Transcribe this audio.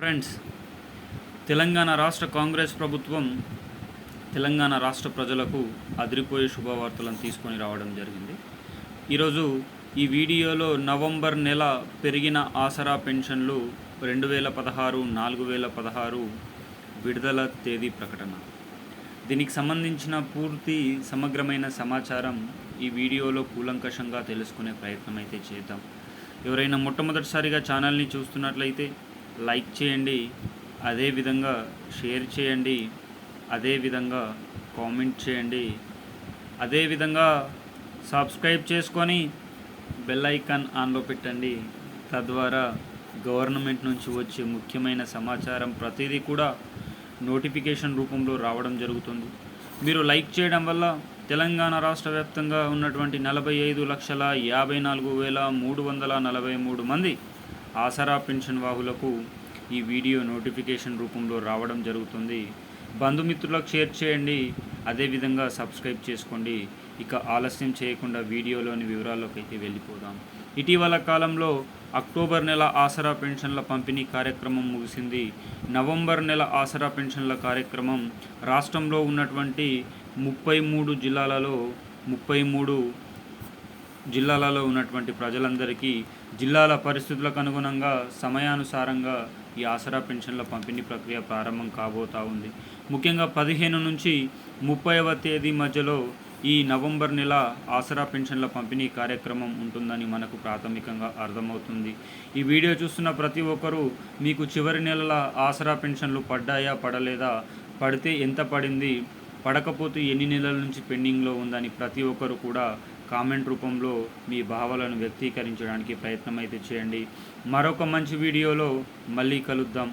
Friends Telangana రాష్ట్ర కాంగ్రెస్ ప్రభుత్వం తెలంగాణ రాష్ట్ర ప్రజలకు అదిరిపోయే శుభవార్తలను తీసుకొని రావడం జరిగింది. ఈరోజు ఈ వీడియోలో నవంబర్ నెల పెరిగిన ఆసరా పెన్షన్లు రెండు వేల పదహారు నాలుగు వేల పదహారు విడుదల తేదీ ప్రకటన. దీనికి సంబంధించిన పూర్తి సమగ్రమైన సమాచారం ఈ వీడియోలో కూలంకషంగా తెలుసుకునే ప్రయత్నం అయితే చేద్దాం. ఎవరైనా మొట్టమొదటిసారిగా ఛానల్ని చూస్తున్నట్లయితే లైక్ చేయండి అదేవిధంగా షేర్ చేయండి అదేవిధంగా కామెంట్ చేయండి అదేవిధంగా సబ్స్క్రైబ్ చేసుకొని బెల్ ఐకాన్ ఆన్లో పెట్టండి. తద్వారా గవర్నమెంట్ నుంచి వచ్చే ముఖ్యమైన సమాచారం ప్రతిదీ కూడా నోటిఫికేషన్ రూపంలో రావడం జరుగుతుంది. మీరు లైక్ చేయడం వల్ల తెలంగాణ రాష్ట్ర వ్యాప్తంగా ఉన్నటువంటి నలభై ఐదు లక్షల యాభై నాలుగు వేల మూడు వందల నలభై మూడు మంది ఆసరా పెన్షన్ వాహులకు ఈ వీడియో నోటిఫికేషన్ రూపంలో రావడం జరుగుతుంది. బంధుమిత్రులకు షేర్ చేయండి. అదేవిధంగా సబ్స్క్రైబ్ చేసుకోండి. ఇక ఆలస్యం చేయకుండా వీడియోలోని వివరాల్లోకి అయితే వెళ్ళిపోదాం. ఇటీవల కాలంలో అక్టోబర్ నెల ఆసరా పెన్షన్ల పంపిణీ కార్యక్రమం ముగిసింది. నవంబర్ నెల ఆసరా పెన్షన్ల కార్యక్రమం రాష్ట్రంలో ఉన్నటువంటి ముప్పై మూడు జిల్లాలలో ముప్పై మూడు జిల్లాలలో ఉన్నటువంటి ప్రజలందరికీ జిల్లాల పరిస్థితులకు అనుగుణంగా సమయానుసారంగా ఈ ఆసరా పెన్షన్ల పంపిణీ ప్రక్రియ ప్రారంభం కాబోతా ఉంది. ముఖ్యంగా పదిహేను నుంచి ముప్పైవ తేదీ మధ్యలో ఈ నవంబర్ నెల ఆసరా పెన్షన్ల పంపిణీ కార్యక్రమం ఉంటుందని మనకు ప్రాథమికంగా అర్థమవుతుంది. ఈ వీడియో చూస్తున్న ప్రతి ఒక్కరూ మీకు చివరి నెలల ఆసరా పెన్షన్లు పడ్డాయా పడలేదా పడితే ఎంత పడింది పడకపోతే ఎన్ని నెలల నుంచి పెండింగ్లో ఉందని ప్రతి ఒక్కరు కూడా కామెంట్ రూపంలో మీ భావాలను వ్యక్తీకరించడానికి ప్రయత్నం అయితే చేయండి. మరొక మంచి వీడియోలో మళ్ళీ కలుద్దాం.